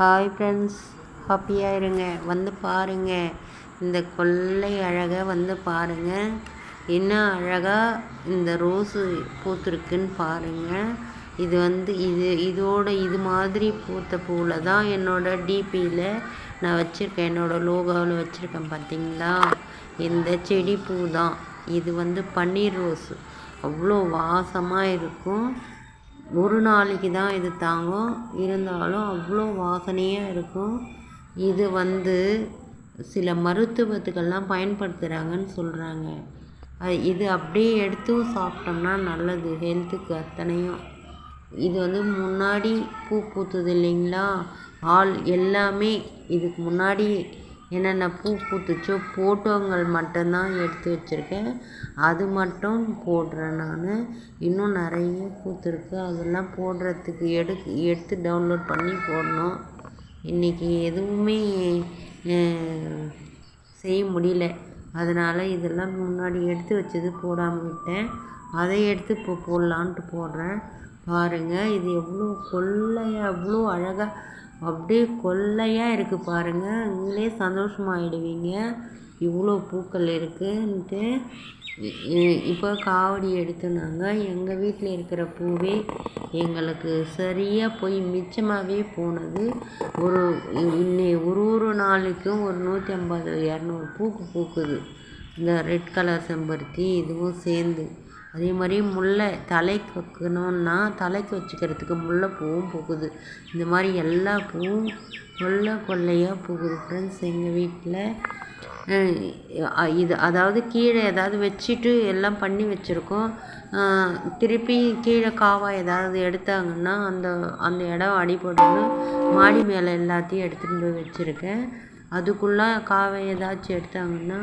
Hi friends ஹாப்பியாக இருங்க வந்து பாருங்கள் இந்த கொள்ளை அழகை வந்து பாருங்கள் என்ன அழகாக இந்த ரோஸு பூத்துருக்குன்னு பாருங்கள் இது வந்து இது இதோட இது மாதிரி பூத்த பூவில் தான் என்னோடய டிபியில் நான் வச்சுருக்கேன். என்னோடய லோகோவில் வச்சுருக்கேன் பார்த்தீங்களா இந்த செடி பூ தான். இது வந்து பன்னீர் ரோஸு. அவ்வளோ வாசமாக இருக்கும். ஒரு நாளைக்கு தான் இது தாங்கும். இருந்தாலும் அவ்வளோ வாசனையாக இருக்கும். இது வந்து சில மருத்துவத்துக்கெல்லாம் பயன்படுத்துகிறாங்கன்னு சொல்கிறாங்க இது அப்படியே எடுத்தும் சாப்பிட்டோம்னா நல்லது ஹெல்த்துக்கு அத்தனையும். இது வந்து முன்னாடி பூ பூத்தது இல்லைங்களா? ஆள் எல்லாமே இதுக்கு முன்னாடி என்னென்ன பூ பூத்துச்சோ ஃபோட்டோங்கள் மட்டும்தான் எடுத்து வச்சுருக்கேன். அது மட்டும் போடுறேன் நான். இன்னும் நிறைய பூத்துருக்கு. அதெல்லாம் போடுறதுக்கு எடு எடுத்து டவுன்லோட் பண்ணி போடணும். இன்றைக்கி எதுவுமே செய்ய முடியல. அதனால் இதெல்லாம் முன்னாடி எடுத்து வச்சது போடாமல் விட்டேன். அதை எடுத்து இப்போ போடலான்ட்டு போடுறேன். பாருங்கள் இது எவ்வளோ கொள்ளையாக எவ்வளோ அழகாக அப்படியே கொள்ளையாக இருக்குது பாருங்கள் நீங்களே சந்தோஷமாயிடுவீங்க. இவ்வளோ பூக்கள் இருக்குன்ட்டு. இப்போ காவடி எடுத்தோனாங்க எங்கள் வீட்டில் இருக்கிற பூவே எங்களுக்கு சரியாக போய் மிச்சமாகவே போனது. ஒரு இன்னை ஒரு ஒரு நாளைக்கும் ஒரு நூற்றி ஐம்பது இரநூறு பூக்கு பூக்குது. இந்த ரெட் கலர் செம்பருத்தி இதுவும் சேர்ந்து. அதே மாதிரி முல்லை தலைக்கு வைக்கணுன்னா தலைக்கு வச்சுக்கிறதுக்கு முல்லைப்பூவும் பூக்குது. இந்த மாதிரி எல்லா பூவும் முல்லை கொல்லையாக பூக்குது ஃப்ரெண்ட்ஸ் எங்கள் வீட்டில் இது அதாவது கீழே ஏதாவது வச்சுட்டு எல்லாம் பண்ணி வச்சுருக்கோம். திருப்பி கீழே காவா ஏதாவது எடுத்தாங்கன்னா அந்த அந்த இடம் அடிபடணும். மாடி மேலே எல்லாத்தையும் எடுத்துகிட்டு போய் வச்சுருக்கேன். அதுக்குள்ளே காவை ஏதாச்சும் எடுத்தாங்கன்னா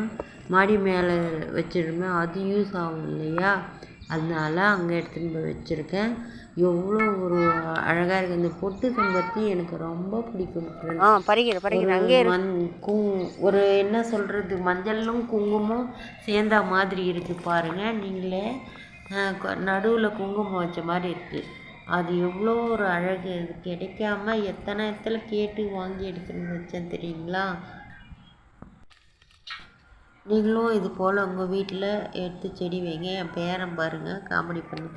மாடி மேலே வச்சிருப்பேன் அது யூஸ் ஆகும் இல்லையா? அதனால அங்கே எடுத்துன்னு போய் வச்சுருக்கேன். எவ்வளோ ஒரு அழகாக இருக்குது இந்த பொட்டு செம்பருத்தி எனக்கு ரொம்ப பிடிக்கும் ஆ பறிக்கிற பறிக்கிற அங்கே மண் குங் ஒரு என்ன சொல்கிறது மஞ்சளும் குங்குமம் சேர்ந்தா மாதிரி இருக்குது பாருங்கள் நீங்களே நடுவில் குங்குமம் வச்ச மாதிரி இருக்குது அது எவ்வளோ ஒரு அழகு. அது கிடைக்காம எத்தனை இடத்துல கேட்டு வாங்கி எடுத்துன்னு வச்சேன் தெரியுங்களா? நீங்களும் இது போல் உங்கள் வீட்டில் எடுத்து செடி வைங்க. என் பேரன் பாருங்கள் காமெடி பண்ணி.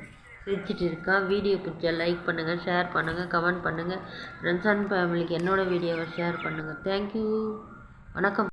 சிரிச்சிட்டு இருக்கான். வீடியோ பிடிச்சா லைக் பண்ணுங்கள் ஷேர் பண்ணுங்கள் கமெண்ட் பண்ணுங்கள் ஃப்ரெண்ட்ஸ் அண்ட் ஃபேமிலிக்கு என்னோடய வீடியோவை ஷேர் பண்ணுங்கள் தேங்க்யூ வணக்கம்.